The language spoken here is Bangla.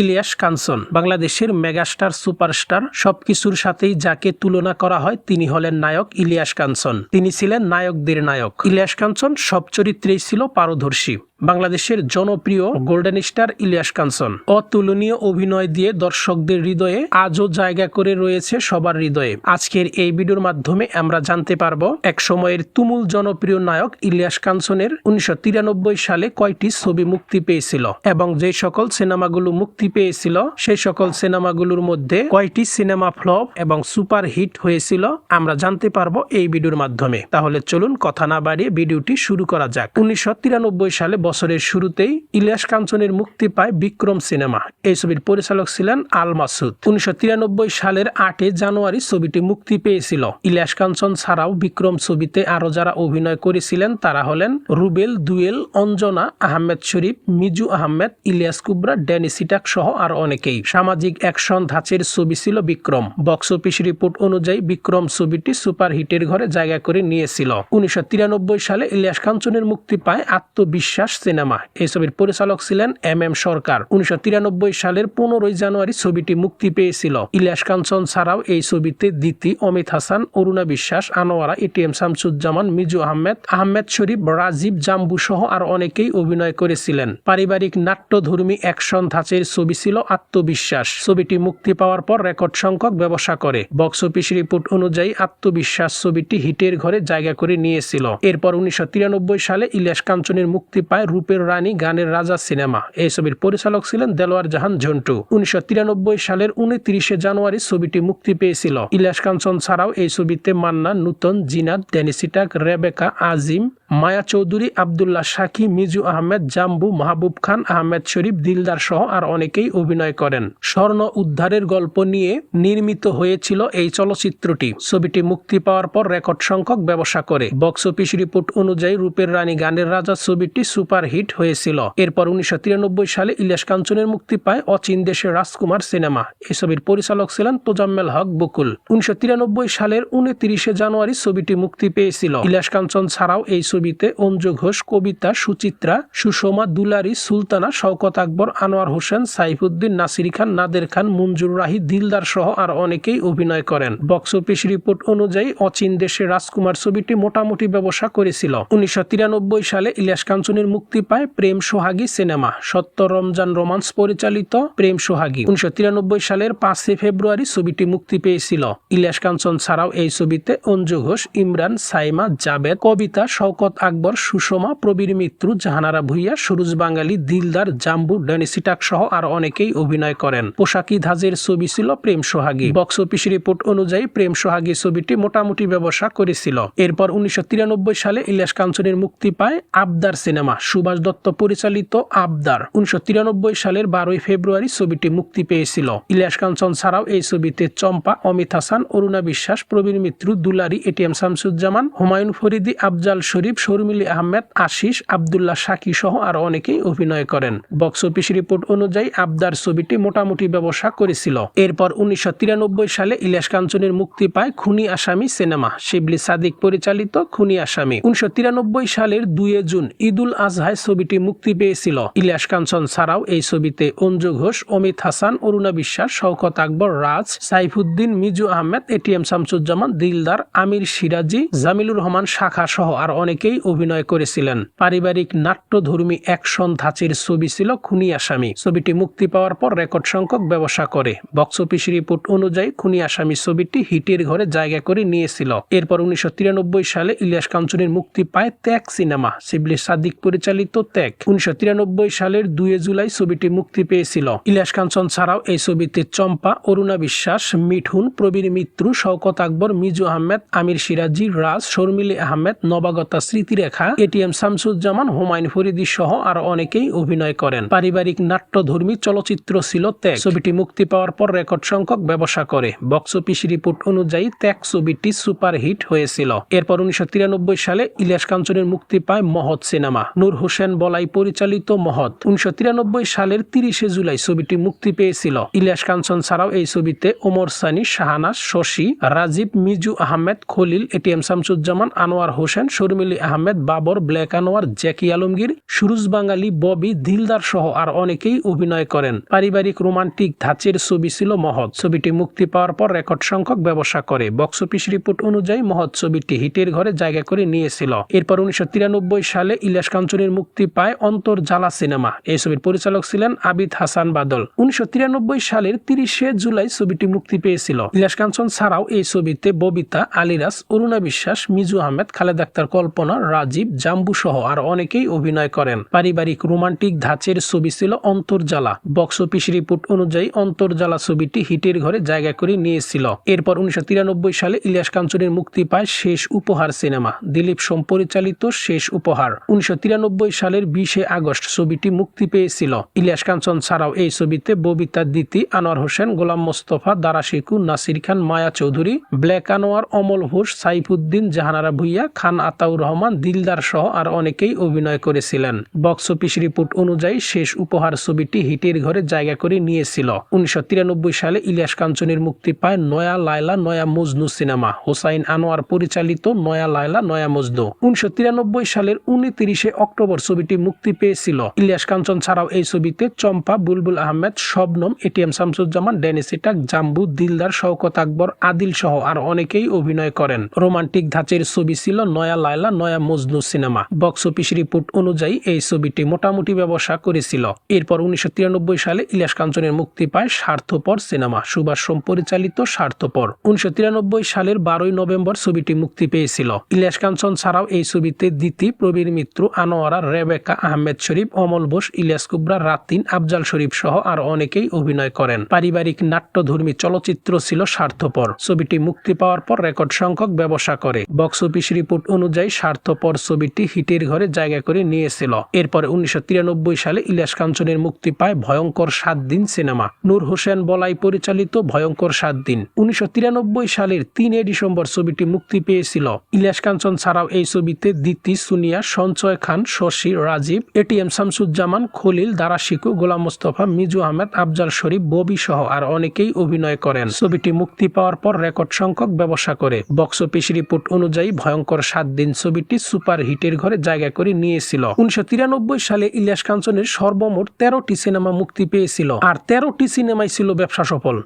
ইলিয়াস কাঞ্চন, বাংলাদেশের মেগাস্টার সুপারস্টার। সবকিছুর সাথেই যাকে তুলনা করা হয়, তিনি হলেন নায়ক ইলিয়াস কাঞ্চন। তিনি ছিলেন নায়কদের নায়ক। ইলিয়াস কাঞ্চন সব চরিত্রেই ছিল পারদর্শী। বাংলাদেশের জনপ্রিয় গোল্ডেন স্টার ইলিয়াস কাঞ্চন। অতুলনীয় অভিনয় দিয়ে দর্শকদের হৃদয়ে আজও জায়গা করে রয়েছে সবার হৃদয়ে। আজকের এই ভিডিওর মাধ্যমে আমরা জানতে পারব এক সময়ের তুমুল জনপ্রিয় নায়ক ইলিয়াস কাঞ্চনের উনিশশো তিরানব্বই সালে কয়টি ছবি মুক্তি পেয়েছিল এবং যে সকল সিনেমাগুলো মুক্তি পেয়েছিল সেই সকল সিনেমাগুলোর মধ্যে কয়টি সিনেমা ফ্লপ এবং সুপার হিট হয়েছিল আমরা জানতে পারব এই ভিডিওর মাধ্যমে। তাহলে চলুন কথা না বাড়িয়ে ভিডিওটি শুরু করা যাক। উনিশশো তিরানব্বই সালে বছরের শুরুতেই ইলিয়াস কাঞ্চনের মুক্তি পায় বিক্রম সিনেমা। এই ছবির পরিচালক ছিলেন আল মাসুদ। উনিশশো তিরানব্বই সালের আটই জানুয়ারি ছবিটি মুক্তি পেয়েছিল। ইলিয়াস কাঞ্চন ছাড়াও বিক্রম ছবিতে আরও যারা অভিনয় করেছিলেন তারা হলেন রুবেল, দুয়েল, অঞ্জনা, আহমেদ শরীফ, মিজু আহমেদ, ইলিয়াস কুবরা, ড্যানি সিটাক সহ আর অনেকেই। সামাজিক অ্যাকশন ধাঁচের ছবি ছিল বিক্রম। বক্স অফিস রিপোর্ট অনুযায়ী বিক্রম ছবিটি সুপার হিটের ঘরে জায়গা করে নিয়েছিল। উনিশশো তিরানব্বই সালে ইলিয়াস কাঞ্চনের মুক্তি পায় আত্মবিশ্বাস সিনেমা। এই ছবির পরিচালক ছিলেন এম এম সরকার। উনিশশো তিরানব্বই সালের পনেরোই জানুয়ারি ছবিটি মুক্তি পেয়েছিল। ইলিয়াস কাঞ্চন ছাড়াও এই ছবিতে দিতি অমিত হাসান, অরুণা বিশ্বাস, আনোয়ারা এটিএম শামসুজ্জামান, মিজু আহমেদ আহমেদ শরীফ, রাজীব জাম্বু সহ আর অনেকেই অভিনয় করেছিলেন। পারিবারিক নাট্যধর্মী অ্যাকশন ধাঁচের ছবি ছিল আত্মবিশ্বাস। ছবিটি মুক্তি পাওয়ার পর রেকর্ড সংখ্যক ব্যবসা করে। বক্স অফিস রিপোর্ট অনুযায়ী আত্মবিশ্বাস ছবিটি হিটের ঘরে জায়গা করে নিয়েছিল। এরপর উনিশশো তিরানব্বই সালে ইলিয়াস কাঞ্চনের মুক্তি পায় রূপের রানী গানের রাজা সিনেমা। এই ছবির পরিচালক ছিলেন দেলোয়ার জাহান ঝন্টু। উনিশশো তিরানব্বই সালের উনত্রিশে জানুয়ারি ছবিটি মুক্তি পেয়েছিল। ইলাস কাঞ্চন ছাড়াও এই ছবিতে মান্না, নূতন জিনাত ডেনিসিটাক রেবেকা, আজিম মায়া চৌধুরী, আবদুল্লাহ সাকি, মিজু আহমেদ, জাম্বু মাহবুব খান, আহমেদ শরীফ, দিলদার সহ আর অনেকেই অভিনয় করেন। স্বর্ণ উদ্ধারের গল্প নিয়ে নির্মিত হয়েছিল এই চলচ্চিত্রটি। ছবিটি মুক্তি পাওয়ার পর রেকর্ড সংখ্যক ব্যবসা করে। বক্স অফিস রিপোর্ট অনুযায়ী রূপের রানী গানের রাজা ছবিটি সুপার হিট হয়েছিল। এরপর উনিশশো তিরানব্বই সালে ইলিয়াস কাঞ্চনের মুক্তি পায় অচিন দেশের রাজকুমার সিনেমা। এই ছবির পরিচালক ছিলেন তোজাম্মেল হক বকুল। উনিশশো তিরানব্বই সালের উনত্রিশে জানুয়ারি ছবিটি মুক্তি পেয়েছিল। ইলিয়াস কাঞ্চন ছাড়াও এই ছবিতে অঞ্জু ঘোষ, কবিতা, সুচিত্রা, সুষমা, দুলারি, সুলতানা, শওকত আকবর, আনোয়ার হোসেন, সাইফুদ্দিন, নাসির খান, নাদের খান, মঞ্জুর রাহি, দিলদার সহ আর অনেকেই অভিনয় করেন। বক্স অফিস রিপোর্ট অনুযায়ী অচিন দেশে রাজকুমার ছবিটি মোটামুটি ব্যবসা করেছিল। উনিশশো সালে ইলিয়াস কাঞ্চনের মুক্তি পায় প্রেম সোহাগী সিনেমা। সত্য রমজান রোমান্স পরিচালিত প্রেম সোহাগী। উনিশশো তিরানব্বই সালের পাঁচই ফেব্রুয়ারি ছবিটি মুক্তি পেয়েছিল। ইলিয়াস কাঞ্চন ছাড়াও এই ছবিতে অঞ্জু ঘোষ, ইমরান, সাইমা, জাবেদ, কবিতা, শওকত আকবর, সুষমা, প্রবীর মিত্র, জাহানারা ভুইয়া, সুরুজ বাঙালি, দিলদার, জাম্বু ডেনিসিটাক সহ আর অনেকেই অভিনয় করেন। পোশাকি ধাজের ছবি ছিল Prem Sohagi. Box office report অনুযায়ী প্রেম সোহাগী ছবিটি মোটামুটি ব্যবসা করেছিল। এরপর উনিশশো তিরানব্বই সালে ইলিয়াস কাঞ্চনের মুক্তি পায় আবদার সিনেমা। সুভাষ দত্ত পরিচালিত আবদার। উনিশশো তিরানব্বই সালের বারোই ফেব্রুয়ারি ছবিটি মুক্তি পেয়েছিল। ইলিয়াস কাঞ্চন ছাড়াও এই ছবিতে চম্পা, অমিত হাসান, অরুণা বিশ্বাস, প্রবীর মিত্র, দুলারি এটিএম শামসুজ্জামান, হুমায়ুন ফরিদি, আফজাল শরীফ শর্মিলি আহমেদ, আশিস, আবদুল্লাহ সাকি সহ আর অনেকেই অভিনয় করেন। বক্স অফিস রিপোর্ট অনুযায়ী আবদার ছবিটি মোটামুটি ব্যবসা করেছিল। এরপর উনিশশো সালে ইলিয়াস কাঞ্চনের মুক্তি পায় খুনি আসামি সিনেমা। শিবলি সাদিক পরিচালিত খুনি আসামি। উনিশশো সালের দুই জুন ঈদুল আজহায় ছবিটি মুক্তি পেয়েছিল। ইলিয়াস কাঞ্চন ছাড়াও এই ছবিতে অঞ্জু ঘোষ, অমিত হাসান, অরুণা বিশ্বাস, শওকত আকবর, রাজ, সাইফুদ্দিন, মিজু আহমেদ এটিএম শামসুজ্জামান, দিলদার, আমির সিরাজি, জামিলুর রহমান শাখা সহ আর অনেকেই অভিনয় করেছিলেন। পারিবারিক নাট্যধর্মী অ্যাকশন ধাঁচের ছবি ছিল খুনি আসামি ছবিটি মুক্তি পাওয়ার পর রেকর্ড সংখ্যক ব্যবসা করে। বক্স অফিস রিপোর্ট অনুযায়ী খুনি আসামি ছবিটি হিটের ঘরে জায়গা করে নিয়েছিল। এরপর উনিশশো সালে ইলিয়াস কাঞ্চনের মুক্তি পায় ত্যাগ সিনেমা, শিবলি সাদিক পরিচালিত ত্যাগ। উনিশশো তিরানব্বই সালের দুই জুলাই ছবিটি মুক্তি পেয়েছিল। ইলিয়াস কাঞ্চন ছাড়াও এই ছবিতে চম্পা, অরুণা বিশ্বাস, মিঠুন, প্রবীর মিত্র, শওকত আকবর, মিজু আহমেদ, আমির সিরাজি, রাজ, শর্মিলি আহমেদ, নবাগতা স্মৃতিরেখা, এটিএম শামসুজ্জামান, হুমায়ুন ফরিদি সহ আরও অনেকেই অভিনয় করেন। পারিবারিক নাট্যধর্মী চলচ্চিত্র ছিল ত্যাগ। ছবিটি মুক্তি পাওয়ার পর রেকর্ড সংখ্যক ব্যবসা করে। বক্স অফিস রিপোর্ট অনুযায়ী ত্যাগ ছবিটি সুপার হিট হয়েছিল। এরপর উনিশশো তিরানব্বই সালে ইলিয়াস কাঞ্চনের মুক্তি পায় মহৎ সিনেমা। নূর হোসেন বলাই পরিচালিত মহৎ। উনিশশো তিরানব্বই সালের তিরিশে জুলাই ছবিটি মুক্তি পেয়েছিল। ইলিয়াস কাঞ্চন ছাড়াও এই ছবিতে Omar Sunny, Shahnaz, Shoshi, Rajib, Miju Ahmed, Khalil, ATM Shamsuzzaman, Anwar Hossain, Sharmili Ahmed Babar, Black Anwar, Jackie Alamgir, Suruj Bangali, Bobby Dildar সহ আর অনেকেই অভিনয় করেন। পারিবারিক রোমান্টিক ধাঁচের ছবি ছিল মহৎ। ছবিটি মুক্তি পাওয়ার পর রেকর্ড সংখ্যক ব্যবসা করে। বক্স অফিস রিপোর্ট অনুযায়ী মহৎ ছবিটি হিটের ঘরে জায়গা করে নিয়েছিল। এরপর উনিশশো সালে ইলিয়াস কাঞ্চনের মুক্তি পায় অন্তর্জালা সিনেমা। এই ছবির পরিচালক ছিলেন আবিদ হাসান বাদল। উনিশশো তিরানব্বই সালের তিরিশে জুলাই ছবিটি মুক্তি পেয়েছিল। ইলিয়াস কাঞ্চন ছাড়াও এই ছবিতে ববিতা, আলিরাজ, অরুণা বিশ্বাস, মিজু আহমেদ, খালেদ আক্তার কল্পনা রাজীব জাম্বু সহ আর অনেকেই অভিনয় করেন। পারিবারিক রোমান্টিক ধাঁচের ছবি ছিল অন্তর্জালা। বক্স অফিস রিপোর্ট অনুযায়ী অন্তর্জালা ছবিটি হিটের ঘরে জায়গা করে নিয়েছিল। এরপর উনিশশো সালে ইলিয়াস কাঞ্চনের মুক্তি পায় শেষ উপহার সিনেমা, দিলীপ সোম পরিচালিত শেষ উপহার। উনিশশো সালের বিশে আগস্ট ছবিটি মুক্তি পেয়েছিল। ইলিয়াস কাঞ্চন ছাড়াও এই ছবিতে ববিতা দিতি, আনোয়ার হোসেন, গোলাম মোস্তফা দারাশিকু নাসির খান, মায়া চৌধুরী, ব্ল্যাক আনোয়ার, অমল ঘোষ, সাইফুদ্দিন, জাহানারা ভুইয়া, খান আতাউর রহমান দিলদার সহ আর অনেকেই অভিনয় করেছিলেন। বক্স অফিস রিপোর্ট অনুযায়ী শেষ উপহার ছবিটি হিটের ঘরে জায়গা করে নিয়েছিল। উনিশশো সালে ইলিয়াস কাঞ্চনের মুক্তি পায় নয়া লায়লা, নয়া মজনু সিনেমা। হোসাইন আনোয়ার পরিচালিত নয়া লায়লা, নয়া মজনু। উনিশশো সালের উনত্রিশে অক্টোবর ছবিটি মুক্তি পেয়েছিল। ইলিয়াস কাঞ্চন ছাড়াও এই ছবিতে চম্পা, বুলবুল আহমেদ, শবনম, এটিএম শামসুজ্জামান ডেনিস ইটাক জাম্বু, দিলদার শওকত আকবর আদিল সহ আর অনেকেই অভিনয় করেন। রোমান্টিক ধাঁচের ছবি ছিল Naya Laila, Naya Majnu cinema. Box office report অনুযায়ী এই ছবিটি মোটামুটি ব্যবসা করেছিল। এরপর উনিশশো সালে ইলিয়াস কাঞ্চনের মুক্তি পায় স্বার্থপর সিনেমা। সুভাষ সোম পরিচালিত স্বার্থপর। উনিশশো সালের বারোই নভেম্বর ছবিটি মুক্তি পেয়েছিল। ইলিয়াস কাঞ্চন ছাড়াও এই ছবিতে দিতি প্রবীর মিত্র, আনোয়ারা, রেবেকা আহমেদ শরীফ, অমল বোস, ইলিয়াস কুবরা, রাতিন, আফজাল শরীফ সহ আর অনেকেই অভিনয় করেন। পারিবারিক নাট্যধর্মী চলচ্চিত্র ছিল স্বার্থপর। ছবিটি মুক্তি পাওয়ার পর রেকর্ড সংখ্যক ব্যবসা করে। বক্স অফিস রিপোর্ট অনুযায়ী স্বার্থপর ছবিটি হিটের ঘরে জায়গা করে নিয়েছিল। এরপরে উনিশশো সালে ইলিয়াস কাঞ্চনের মুক্তি পায় ভয়ঙ্কর সাত দিন সিনেমা। নূর হোসেন বলাই পরিচালিত ভয়ঙ্কর সাত দিন। উনিশশো তিরানব্বই সালের তিনে ডিসেম্বর ছবিটি মুক্তি পেয়েছিল। ইলিয়াস কাঞ্চন ছাড়াও এই ছবিতে দিতি সুনিয়া, সঞ্চয় খান, শশী, রাজীব, এটিএম শামসুজ্জামান, খলিল দারাশিকু গোলাম মোস্তফা, মিজু আহমেদ, আফজাল শরীফ, ববি সহ আর অনেকেই অভিনয় করেন। ছবিটি মুক্তি পাওয়ার পর রেকর্ড সংখ্যক ব্যবসা করে। বক্স অফিস রিপোর্ট অনুযায়ী ভয়ঙ্কর সাত দিন ছবিটি সুপার হিটের ঘরে জায়গা করে নিয়েছিল। উনিশশো তিরানব্বই সালে ইলিয়াস কাঞ্চনের সর্বমোট তেরোটি সিনেমা মুক্তি পেয়েছিল। আর তেরোটি সিনেমাই ছিল ব্যবসা সফল।